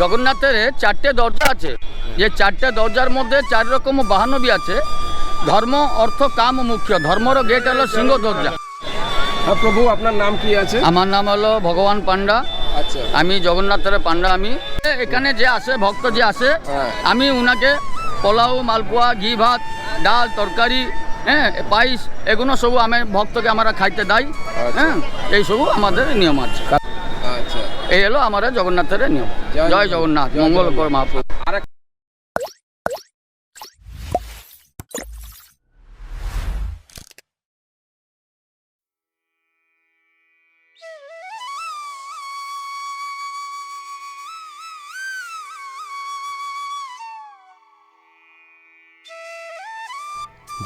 জগন্নাথের চারটে দরজা আছে। যে চারটে দরজার মধ্যে চার রকম বাহানবী আছে। ধর্ম অর্থ কাম মুখ্য। ধর্মর গেট হলো সিংহ দরজা। হ্যাঁ প্রভু আপনার নাম কি আছে? আমার নাম হলো ভগবান পান্ডা আচ্ছা। আমি জগন্নাথের পান্ডা আমি। এখানে যে আসে ভক্ত যে আসে হ্যাঁ। আমি উনাকে পোলাও মালপোয়া ঘি ভাত ডাল তরকারি হ্যাঁ পায়েস এগুলো সবু আমি ভক্তকে আমরা খাইতে দেয় হ্যাঁ এই সবু আমাদের নিয়ম আছে। আচ্ছা এই হলো আমাদের জগন্নাথের নিয়ম। জয় জগন্নাথ জয় মঙ্গল কর মহাপ্রভু।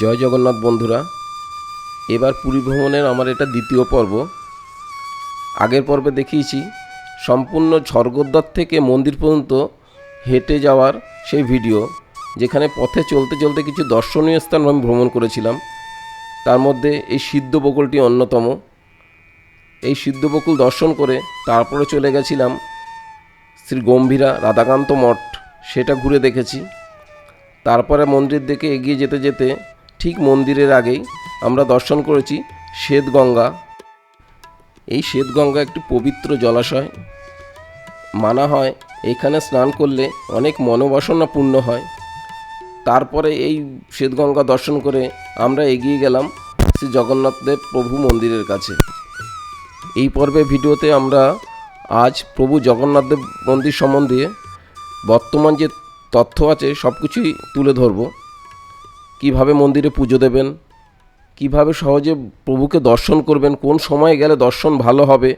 জয় জগন্নাথ বন্ধুরা এবার পুরী ভ্রমণের আমার এটা দ্বিতীয় পর্ব। আগের পর্বে দেখিয়েছি সম্পূর্ণ স্বর্গদ্বার থেকে মন্দির পর্যন্ত হেঁটে যাওয়ার সেই ভিডিও, যেখানে পথে চলতে চলতে কিছু দর্শনীয় স্থান আমি ভ্রমণ করেছিলাম। তার মধ্যে এই সিদ্ধ বকুলটি অন্যতম। এই সিদ্ধ বকুল দর্শন করে তারপরে চলে গেছিলাম শ্রী গম্ভীরা রাধাকান্ত মঠ। সেটা ঘুরে দেখেছি। তারপরে মন্দির দিকে এগিয়ে যেতে যেতে ঠিক মন্দিরের আগেই আমরা দর্শন করেছি শ্বেতগঙ্গা। এই শ্বেতগঙ্গা একটি পবিত্র জলাশয়। মানা হয়, এখানে স্নান করলে অনেক মনোবাসনা পূর্ণ হয়। তারপরে এই শ্বেতগঙ্গা দর্শন করে আমরা এগিয়ে গেলাম শ্রী জগন্নাথদেব প্রভু মন্দিরের কাছে। এই পর্বে ভিডিওতে আমরা আজ প্রভু জগন্নাথদেব মন্দির সম্বন্ধে বর্তমান যে তথ্য আছে সব কিছুই তুলে ধরব। কীভাবে মন্দিরে পুজো দেবেন কীভাবে সহজে প্রভুকে দর্শন করবেন, কোন সময়ে গেলে দর্শন ভালো হবে,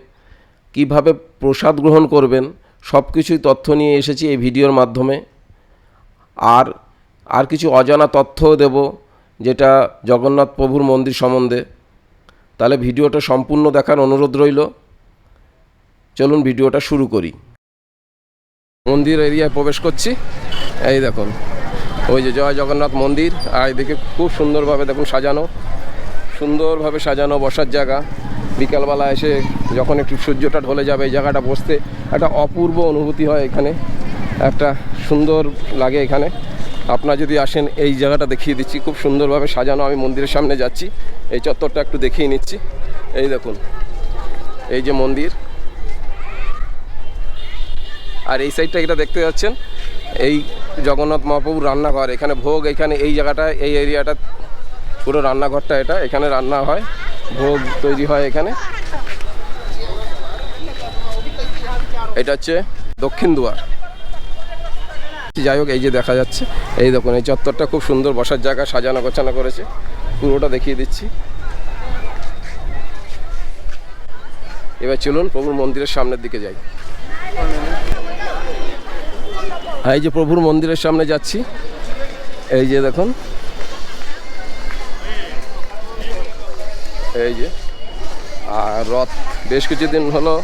কীভাবে প্রসাদ গ্রহণ করবেন সব কিছুই তথ্য নিয়ে এসেছি এই ভিডিওর মাধ্যমে। আর আর কিছু অজানা তথ্যও দেব, যেটা জগন্নাথ প্রভুর মন্দির সম্বন্ধে। তাহলে ভিডিওটা সম্পূর্ণ দেখার অনুরোধ রইল। চলুন ভিডিওটা শুরু করি। মন্দির এরিয়ায় প্রবেশ করছি। এই দেখুন, ওই যে জয় জগন্নাথ মন্দির, আর এদিকে খুব সুন্দরভাবে দেখুন সাজানো। সুন্দরভাবে সাজানো, বসার জায়গা। বিকালবেলা এসে যখন একটু সূর্যটা ঢলে যাবে, এই জায়গাটা বসতে একটা অপূর্ব অনুভূতি হয় এখানে। একটা সুন্দর লাগে এখানে। আপনারা যদি আসেন, এই জায়গাটা দেখিয়ে দিচ্ছি। খুব সুন্দরভাবে সাজানো, আমি মন্দিরের সামনে যাচ্ছি। এই চত্বরটা একটু দেখিয়ে নিচ্ছি। এই দেখুন, এই যে মন্দির। আর এই সাইডটা এটা দেখতে যাচ্ছেন? এই জগন্নাথ মহাপ্রভুর রান্নাঘর। এখানে ভোগ, এখানে এই জায়গাটা, এই এরিয়াটা পুরো রান্নাঘরটা এটা, এখানে রান্না হয়, ভোগ তৈরি হয় এখানে। এটা হচ্ছে দক্ষিণ দুয়ার। যাই হোক, এই যে দেখা যাচ্ছে, এই দেখুন, এই চত্বরটা খুব সুন্দর বসার জায়গা, সাজানো গোছানো করেছে, পুরোটা দেখিয়ে দিচ্ছি। এবার চলুন প্রভুর মন্দিরের সামনের দিকে যাই। এই যে প্রভুর মন্দিরের সামনে যাচ্ছি, এই যে দেখুন এই যে, আর রথ, বেশ কিছুদিন হলো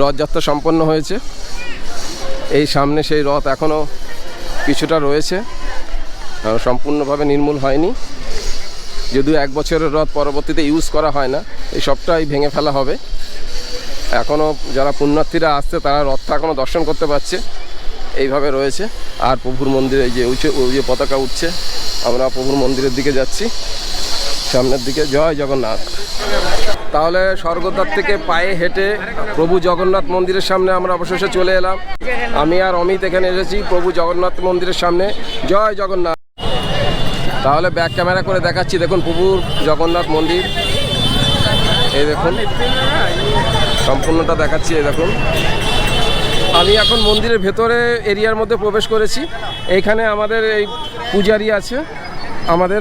রথযাত্রা সম্পন্ন হয়েছে। এই সামনে সেই রথ এখনও কিছুটা রয়েছে সম্পূর্ণভাবে নির্মূল হয়নি। যদিও এক বছরের রথ পরবর্তীতে ইউজ করা হয় না, এই সবটাই ভেঙে ফেলা হবে। এখনও যারা পুণ্যার্থীরা আসছে, তারা রথটা এখনও দর্শন করতে পারছে, এইভাবে রয়েছে। আর প্রভুর মন্দিরে যে উঁচে, ওই যে পতাকা উঠছে, আমরা প্রভুর মন্দিরের দিকে যাচ্ছি। সামনের দিকে। জয় জগন্নাথ। তাহলে স্বর্গদ্বার থেকে পায়ে হেঁটে প্রভু জগন্নাথ মন্দিরের সামনে আমরা অবশেষে চলে এলাম। আমি আর অমিত এখানে এসেছি, প্রভু জগন্নাথ মন্দিরের সামনে। জয় জগন্নাথ। তাহলে ব্যাক ক্যামেরা করে দেখাচ্ছি, দেখুন প্রভুর জগন্নাথ মন্দির। এই দেখুন। সম্পূর্ণটা দেখাচ্ছি, এই দেখুন। আমি এখন মন্দিরের ভেতরে এরিয়ার মধ্যে প্রবেশ করেছি। এইখানে আমাদের এই পূজারি আছে। আমাদের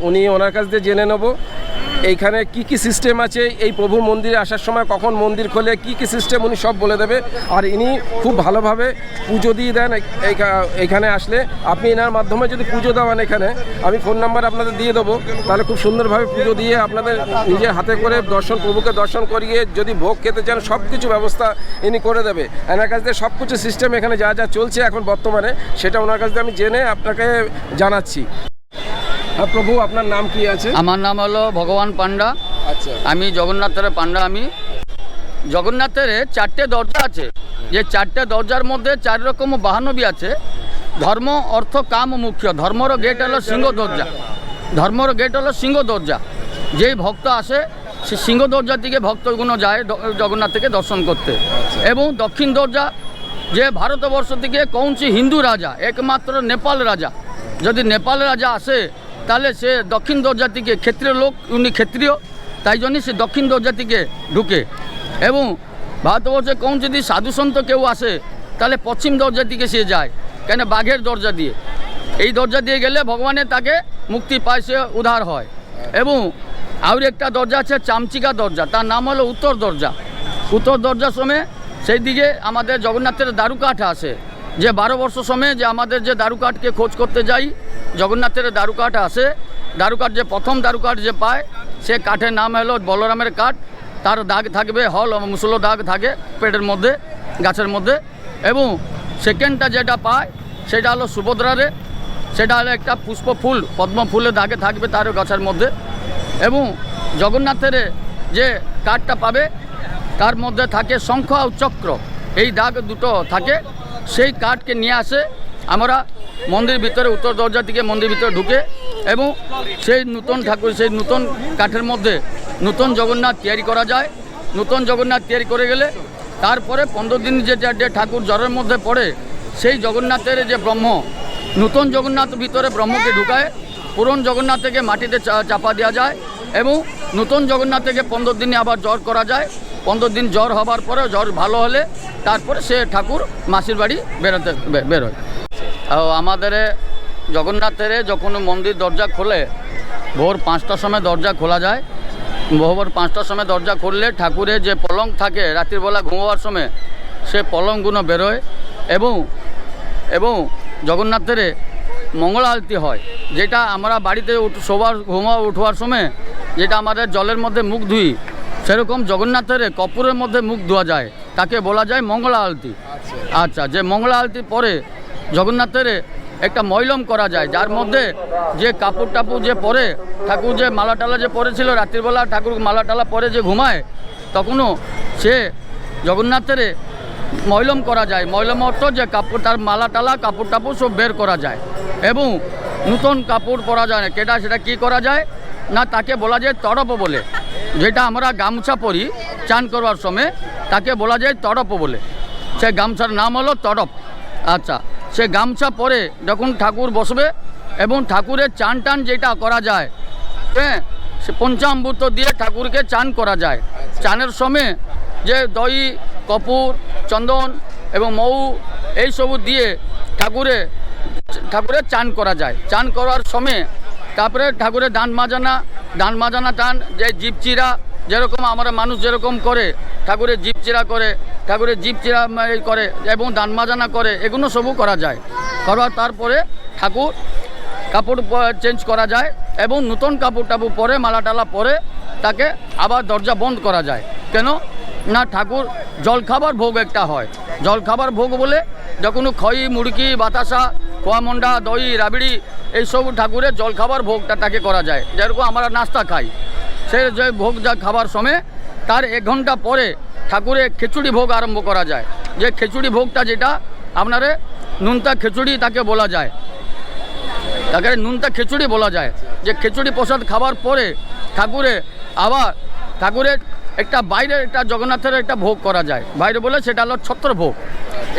উনি ওনার কাছ দিয়ে জেনে নেব, এইখানে কি কি সিস্টেম আছে, এই প্রভুর মন্দিরে আসার সময় কখন মন্দির খোলে, কি কি সিস্টেম উনি সব বলে দেবে। আর ইনি খুব ভালোভাবে পুজো দিয়ে দেন এইখা- আসলে। আপনি এনার মাধ্যমে যদি পুজো দেওয়ান এখানে, আমি ফোন নাম্বার আপনাদের দিয়ে দেবো, তাহলে খুব সুন্দরভাবে পুজো দিয়ে আপনাদের নিজের হাতে করে দর্শন, প্রভুকে দর্শন করিয়ে যদি ভোগ খেতে চান সব কিছু ব্যবস্থা ইনি করে দেবে। এনার কাছ দিয়ে সব কিছু সিস্টেম এখানে যা যা চলছে এখন বর্তমানে, সেটা ওনার কাছ দিয়ে আমি জেনে আপনাকে জানাচ্ছি। প্রভু আপনার নাম কি আছে? আমার নাম হলো ভগবান পান্ডা আচ্ছা। আমি জগন্নাথের পান্ডা আমি জগন্নাথের চারটে দরজা আছে। যে চারটে দরজার মধ্যে চার রকম বাহানবী আছে। ধর্ম অর্থ কাম মুখ্য। ধর্মর গেট হলো সিংহ দরজা। ধর্মর গেট হলো সিংহ দরজা। যেই ভক্ত আসে সে সিংহ দরজা থেকে ভক্তগুলো যায় দ- জগন্নাথকে দর্শন করতে। এবং দক্ষিণ দরজা যে ভারতবর্ষ থেকে কৌনসি হিন্দু রাজা একমাত্র নেপাল রাজা। যদি নেপাল রাজা আসে তাহলে সে দক্ষিণ দরজা থেকে ক্ষেত্রীয় লোক, উনি ক্ষেত্রীয়, তাই জন্যই সে দক্ষিণ দরজা থেকে ঢুকে। এবং ভারতবর্ষে কোন যদি সাধুসন্ত কেউ আসে, তাহলে পশ্চিম দরজা দিকে সে যায়, কেন বাঘের দরজা দিয়ে। এই দরজা দিয়ে গেলে ভগবানের তাকে মুক্তি পায়, সে উদ্ধার হয়। এবং আর একটা দরজা আছে, চামচিকা দরজা, তার নাম হলো উত্তর দরজা। উত্তর দরজার সময় সেই দিকে আমাদের জগন্নাথের দারুকাঠ আসে। যে বারো বর্ষ সময়ে যে আমাদের যে দারুকাঠকে খোঁজ করতে যাই, জগন্নাথের দারুকাঠ আসে দারুকাঠ যে প্রথম দারুকাঠ যে পায়, সে কাঠের নাম হলো বলরামের কাঠ। তার দাগ থাকবে, হল মুসলো দাগ থাকে পেটের মধ্যে, গাছের মধ্যে। এবং সেকেন্ডটা যেটা পায়, সেটা হলো সুভদ্রারে। সেটা হলো একটা পুষ্প ফুল, পদ্ম ফুলের দাগে থাকবে তার গাছের মধ্যে। এবং জগন্নাথের যে কাঠটা পাবে, তার মধ্যে থাকে শঙ্খ আর চক্র। এই দাগ দুটো থাকে। সেই কাঠকে নিয়ে আসে, আমরা মন্দির ভিতরে উত্তর দরজা থেকে মন্দির ভিতরে ঢুকে এবং সেই নূতন ঠাকুর, সেই নূতন কাঠের মধ্যে নূতন জগন্নাথ তৈরি করা যায়। নূতন জগন্নাথ তৈরি করে গেলে তারপরে পনেরো দিন যে যে ঠাকুর জ্বরের মধ্যে পড়ে, সেই জগন্নাথের যে ব্রহ্ম, নূতন জগন্নাথ ভিতরে ব্রহ্মকে ঢুকায়, পুরন জগন্নাথ থেকে মাটিতে চাপা দেওয়া যায় এবং নূতন জগন্নাথ থেকে পনেরো দিনে আবার জ্বর করা যায়। পনেরো দিন জ্বর হবার পরে জ্বর ভালো হলে তারপরে সে ঠাকুর মাসির বাড়ি বেরোতে বেরোয়। আমাদের জগন্নাথের যখন মন্দির দরজা খোলে, ভোর পাঁচটার সময় দরজা খোলা যায়। ভোর পাঁচটার সময় দরজা খুললে ঠাকুরের যে পলং থাকে রাত্রিবেলা ঘুমোবার সময়, সে পলংগুলো বেরোয় এবং এবং জগন্নাথের মঙ্গল আলতি হয়, যেটা আমরা বাড়িতে শোবার ঘুমা উঠবার সময়, যেটা আমাদের জলের মধ্যে মুখ ধুই সেরকম জগন্নাথের কপুরের মধ্যে মুখ ধোয়া যায়, তাকে বলা যায় মঙ্গলা আলতি। আচ্ছা যে মঙ্গলা আলতি পরে জগন্নাথের একটা মৈলম করা যায়, যার মধ্যে যে কাপড় টাপুর যে পরে, ঠাকুর যে মালা টালা যে পরেছিল, রাত্রিবেলা ঠাকুর মালা টালা পরে যে ঘুমায়, তখনও সে জগন্নাথের মৈলম করা যায়। মৈলম অর্থ যে কাপড়, তার মালা টালা, কাপড় টাপুর সব বের করা যায় এবং নূতন কাপড় পরা যায় না। কেটা সেটা কি করা যায়? না, তাকে বলা যায় তরপ বলে। যেটা আমরা গামছা পরি, চান করবার সময়, তাকে বলা যায় তরপ বলে। সে গামছার নাম হলো তরপ। আচ্ছা সে গামছা পরে যখন ঠাকুর বসবে এবং ঠাকুরের চান টান যেটা করা যায় হ্যাঁ সে পঞ্চামৃত দিয়ে ঠাকুরকে চান করা যায়। চানের সময় যে দই, কপুর, চন্দন এবং মৌ এইসবু দিয়ে ঠাকুরে, ঠাকুরের চান করা যায়। চান করার সময় তারপরে ঠাকুরের দান মাজানা দান মাজানা টান, যে জীব চিরা যেরকম আমরা মানুষ যেরকম করে, ঠাকুরের জীব চিরা করে, ঠাকুরের জীব চিরা করে এবং দান মাজানা করে, এগুলো সবও করা যায়। করার তারপরে ঠাকুর কাপড় চেঞ্জ করা যায় এবং নতুন কাপড় টাপড় পরে, মালা টালা পরে তাকে আবার দরজা বন্ধ করা যায়। কেন? না, ঠাকুর জলখাবার ভোগ একটা হয়। জলখাবার ভোগ বলে যখন খই মুড়কি বাতাসা খোয়ামন্ডা দই, রাবিড়ি এইসব ঠাকুরের জলখাবার ভোগটা তাকে করা যায়। যেরকম আমরা নাস্তা খাই। সে যে ভোগ যা খাবার সময় তার এক ঘণ্টা পরে ঠাকুরের খিচুড়ি ভোগ আরম্ভ করা যায়। যে খিচুড়ি ভোগটা যেটা, আপনারে নুনতা খিচুড়ি তাকে বলা যায়। তাকে নুনতা খিচুড়ি বলা যায়। যে খিচুড়ি প্রসাদ খাবার পরে ঠাকুরে আবার ঠাকুরের একটা বাইরে একটা জগন্নাথের একটা ভোগ করা যায়। বাইরে বলে সেটা হলো ছত্র ভোগ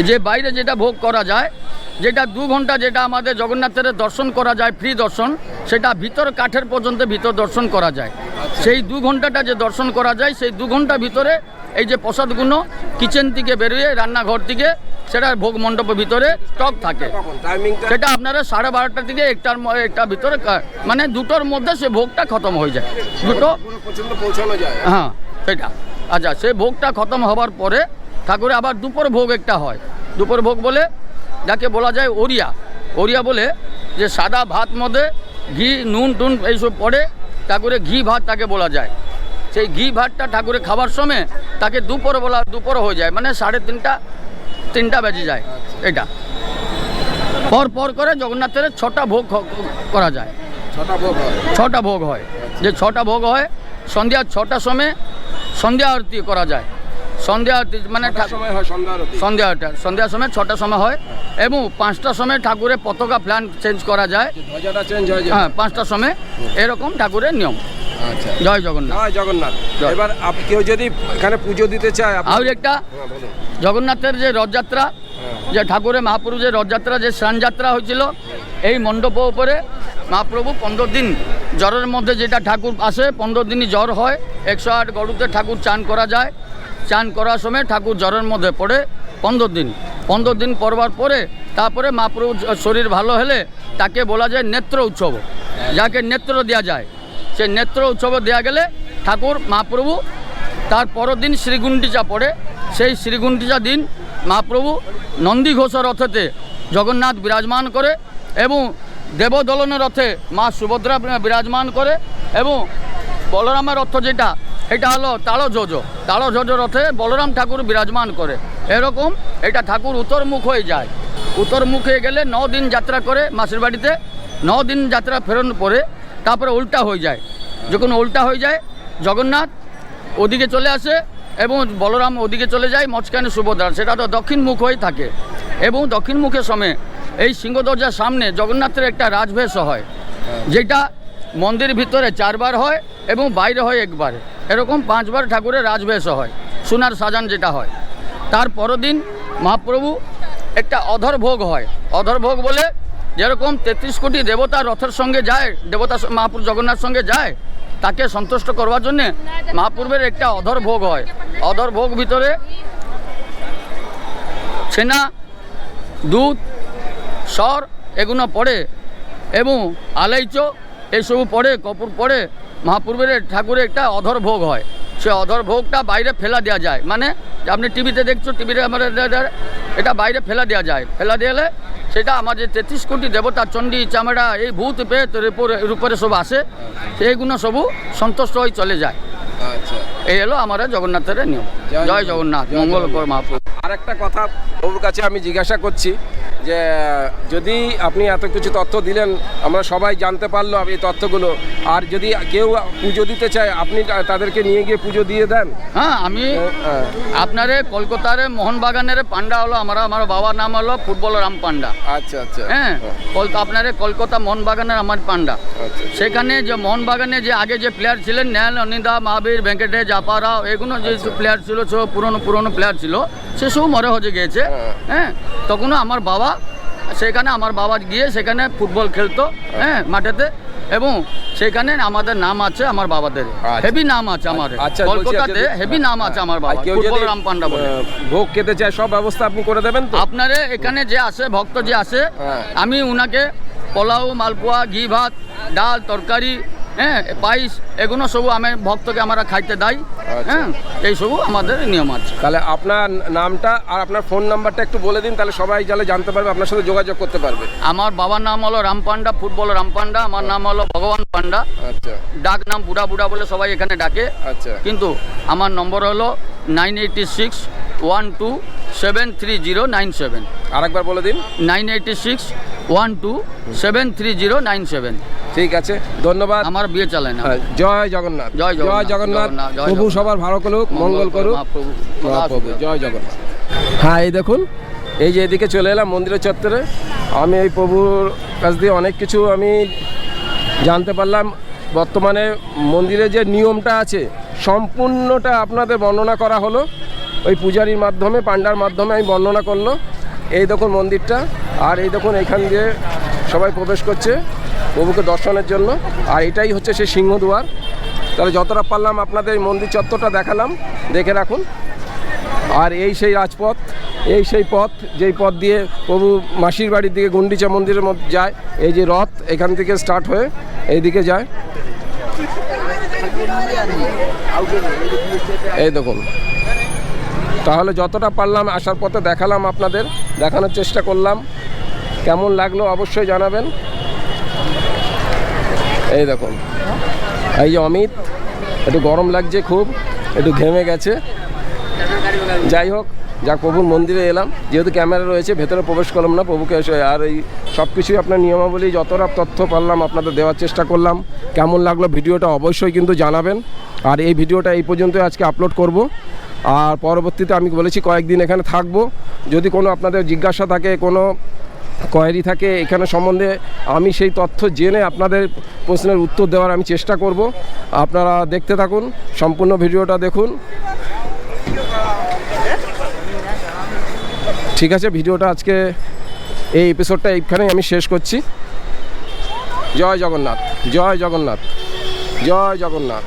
যে বাইরে যেটা ভোগ করা যায় যেটা দু ঘণ্টা যেটা আমাদের জগন্নাথের দর্শন করা যায় ফ্রি দর্শন সেটা ভিতর কাঠের পর্যন্ত ভিতর দর্শন করা যায়। সেই দু ঘন্টাটা যে দর্শন করা যায় সেই দু ঘণ্টা ভিতরে এই যে প্রসাদগুলো কিচেন থেকে বেরিয়ে রান্নাঘর থেকে সেটা ভোগ মণ্ডপের ভিতরে স্টক থাকে। সেটা আপনারা সাড়ে বারোটা থেকে একটার একটা ভিতরে মানে দুটোর মধ্যে সে ভোগটা খতম হয়ে যায়। দুটো পৌঁছানো যায়। হ্যাঁ সেটা। আচ্ছা সে ভোগটা খতম হবার পরে ঠাকুরে আবার দুপুর ভোগ একটা হয়। দুপুর ভোগ বলে যাকে বলা যায় ওরিয়া ওরিয়া বলে যে সাদা ভাত মধ্যে ঘি নুন টুন এইসব পড়ে ঠাকুরে ঘি ভাত তাকে বলা যায়। সেই ঘি ভাতটা ঠাকুরে খাবার সময় তাকে দুপুর বলা দুপুর হয়ে যায় মানে সাড়ে তিনটা তিনটা বেজে যায় এটা। পর পর করে জগন্নাথের ছটা ভোগ করা যায়। ছটা ভোগ হয়। ছটা ভোগ হয়। যে ছটা ভোগ হয় সন্ধ্যা ছটার সময় সন্ধ্যা আরতি করা যায়। সন্ধ্যা মানে সময় হয় সন্ধ্যা সন্ধ্যাটা সন্ধ্যার সময় ছটার সময় হয় এবং পাঁচটার সময় ঠাকুরের পতাকা প্ল্যান চেঞ্জ করা যায়। চেঞ্জ হয়ে পাঁচটার সময় এরকম ঠাকুরের নিয়ম। আচ্ছা। জয় জগন্নাথ। জয় জগন্নাথ। এবার কেউ যদি এখানে পুজো দিতে চায় আর একটা হ্যাঁ, জগন্নাথের যে রথযাত্রা হ্যাঁ। যে ঠাকুরের মহাপ্রভু যে রথযাত্রা যে স্নানযাত্রা হয়েছিল এই মণ্ডপ উপরে মহাপ্রভু পনেরো দিন জ্বরের মধ্যে যেটা ঠাকুর আসে পনেরো দিনই জ্বর হয়। একশো আট গরুতে ঠাকুর চান করা যায়। চান করার সময় ঠাকুর জ্বরের মধ্যে পড়ে পনেরো দিন। পনেরো দিন পড়বার পরে তারপরে মহাপ্রভু শরীর ভালো হলে তাকে বলা যায় নেত্র উৎসব। যাকে নেত্র দেওয়া যায়, সে নেত্র উৎসব দেওয়া গেলে ঠাকুর মহাপ্রভু তার পরের দিন শ্রীগুন্ডিচা পড়ে। সেই শ্রীগুন্ডিচা দিন মহাপ্রভু নন্দী ঘোষ রথেতে জগন্নাথ বিরাজমান করে এবং দেবদলনের রথে মা সুভদ্রা বিরাজমান করে এবং বলরামের রথ যেটা এটা হলো তালধ্বজ তালধ্বজ রথে বলরাম ঠাকুর বিরাজমান করে। এরকম এটা ঠাকুর উত্তরমুখ হয়ে যায়। উত্তরমুখ হয়ে গেলে ন দিন যাত্রা করে মাসির বাড়িতে। ন দিন যাত্রা ফেরানোর পরে তারপরে উল্টা হয়ে যায়। যখন উল্টা হয়ে যায়, জগন্নাথ ওদিকে চলে আসে এবং বলরাম ওদিকে চলে যায় মচকানে সুভদ্রা সেটা তো দক্ষিণ মুখ হয়ে থাকে। এবং দক্ষিণ মুখের সময় এই সিংহ দরজার সামনে জগন্নাথের একটা রাজবেশ হয়। যেটা মন্দির ভিতরে চারবার হয় এবং বাইরে হয় একবার। এরকম পাঁচবার ঠাকুরের রাজবেশ হয়, সোনার সাজান যেটা হয়। তার পরের দিন মহাপ্রভু একটা অধর ভোগ হয়। অধর ভোগ বলে যেরকম তেত্রিশ কোটি দেবতা রথের সঙ্গে যায়, দেবতা মহাপ্রভু জগন্নাথ সঙ্গে যায়, তাকে সন্তুষ্ট করবার জন্যে মহাপ্রভুর একটা অধর ভোগ হয়। অধর ভোগ ভিতরে ছেনা দুধ, সর এগুলো পড়ে এবং আলাইচ এইসবু পড়ে, কপুর পড়ে। মহাপ্রভুর ঠাকুরের একটা অধর ভোগ হয়। সে অধর ভোগটা বাইরে ফেলা দেওয়া যায়। মানে আপনি টিভিতে দেখছ টিভিতে আমাদের এটা বাইরে ফেলা দেওয়া যায়। ফেলা দিলে সেটা আমাদের যে তেত্রিশ কোটি দেবতা চণ্ডী চামড়া এই ভূত পেত রূপরে সব আসে সেইগুলো সবু সন্তুষ্ট হয়ে চলে যায়। আচ্ছা। এই হলো আমার জগন্নাথের নিয়ম। জয় জগন্নাথ জয় মঙ্গল জগন্নাথ। কর মহাপ্রভু আর একটা কথা ওর কাছে আমি জিজ্ঞাসা করছি যে যদি আপনি এত কিছু তথ্য দিলেন আমরা সবাই জানতে পারল এই তথ্যগুলো। আর যদি কেউ পুজো দিতে চায় আপনি তাদেরকে নিয়ে গিয়ে পুজো দিয়ে দেন? হ্যাঁ আমি হ্যাঁ, আপনারে কলকাতার মোহনবাগানের পান্ডা হলো আমার আমার বাবার নাম হলো ফুটবল রাম পান্ডা। আচ্ছা আচ্ছা। হ্যাঁ কল- আপনারে কলকাতা মোহনবাগানের আমার পান্ডা। আচ্ছা সেখানে যে মোহনবাগানে যে আগে যে প্লেয়ার ছিলেন ন্যাল অনিদা মহাবীর ভেঙ্কটেশ জাপারাও এগুলো যে প্লেয়ার ছিল সব পুরনো পুরনো প্লেয়ার ছিল সে সব মরে হয়ে গিয়েছে। হ্যাঁ। হ্যাঁ তখনও আমার বাবা সেখানে আমার বাবা গিয়ে সেখানে ফুটবল খেলতো হ্যাঁ মাঠেতে এবং সেখানে আমাদের নাম আছে আমার বাবাদের। আচ্ছা। হেভি নাম আছে আমার। আচ্ছা কলকাতাতে হেভি নাম আছে আমার বাবা কেউ ফুটবল যদি রাম পান্ডা বলে। ভোগ খেতে চায় সব ব্যবস্থা আপনি করে দেবেন তো? আপনারে এখানে যে আসে ভক্ত যে আসে হ্যাঁ। আমি উনাকে পোলাও মালপোয়া ঘি ভাত ডাল তরকারি হ্যাঁ পাইস এগুলো সবু আমি ভক্তকে আমরা খাইতে দেয় আচ্ছা। হ্যাঁ এই সবু আমাদের নিয়ম আছে। তাহলে আপনার নামটা আর আপনার ফোন নাম্বারটা একটু বলে দিন তাহলে সবাই যাতে জানতে পারবে আপনার সাথে যোগাযোগ করতে পারবে। আমার বাবার নাম হলো রাম পান্ডা ফুটবল রাম পান্ডা আমার নাম হলো ভগবান পান্ডা। আচ্ছা। ডাক নাম বুড়া বুড়া বলে সবাই এখানে ডাকে। আচ্ছা। কিন্তু আমার নম্বর হলো nine eighty six one two seven three zero nine seven আরেকবার বলে দিন। Nine eighty six one two seven three zero nine seven ঠিক আছে ধন্যবাদ। আমার বিয়ে চালায় না। হ্যাঁ, জয় জগন্নাথ। জয় জগন্নাথ, জগন্নাথ। জয় প্রভু সবার ভালো করুক মঙ্গল করুক মহাপ্রভু। জয় জগন্নাথ। হ্যাঁ এই দেখুন এই যে এদিকে চলে এলাম মন্দিরের চত্বরে। আমি এই প্রভুর কাছ দিয়ে অনেক কিছু আমি জানতে পারলাম। বর্তমানে মন্দিরে যে নিয়মটা আছে সম্পূর্ণটা আপনাদের বর্ণনা করা হলো। ওই পূজারীর মাধ্যমে, পাণ্ডার মাধ্যমে আমি বর্ণনা করল। এই দেখুন মন্দিরটা, আর এই দেখুন এখান দিয়ে সবাই প্রবেশ করছে প্রভুকে দর্শনের জন্য। আর এটাই হচ্ছে সেই সিংহদুয়ার। তাহলে যতটা পারলাম আপনাদের মন্দির চত্বরটা দেখালাম, দেখে রাখুন। আর এই সেই রাজপথ, এই সেই পথ, যেই পথ দিয়ে প্রভু মাসির বাড়ির দিকে গুন্ডিচা মন্দিরের মধ্যে যায়, এই যে রথ এখান থেকে স্টার্ট হয়ে এইদিকে যায়। এই দেখুন তাহলে যতটা পারলাম আসার পথে দেখালাম আপনাদের, দেখানোর চেষ্টা করলাম। কেমন লাগল অবশ্যই জানাবেন। এই দেখুন। এই যে অমিত, একটু গরম লাগছে খুব, একটু ঘেমে গেছে। যাই হোক যা প্রভুর মন্দিরে এলাম। যেহেতু ক্যামেরা রয়েছে, ভেতরে প্রবেশ করলাম না প্রভুকে, এসে আর এই সব কিছুই আপনার নিয়মাবলী, যতটা তথ্য পারলাম আপনাদের দেওয়ার চেষ্টা করলাম। কেমন লাগল ভিডিওটা অবশ্যই কিন্তু জানাবেন। আর এই ভিডিওটা এই পর্যন্ত আজকে আপলোড করব। আর পরবর্তীতে আমি বলেছি কয়েকদিন এখানে থাকব। যদি কোনো আপনাদের জিজ্ঞাসা থাকে, কোনো কোয়ারি থাকে এখানে সম্বন্ধে, আমি সেই তথ্য জেনে আপনাদের প্রশ্নের উত্তর দেওয়ার আমি চেষ্টা করব। আপনারা দেখতে থাকুন, সম্পূর্ণ ভিডিওটা দেখুন। ঠিক আছে, ভিডিওটা আজকে এই এপিসোডটা এইখানেই আমি শেষ করছি। জয় জগন্নাথ জয় জগন্নাথ জয় জগন্নাথ।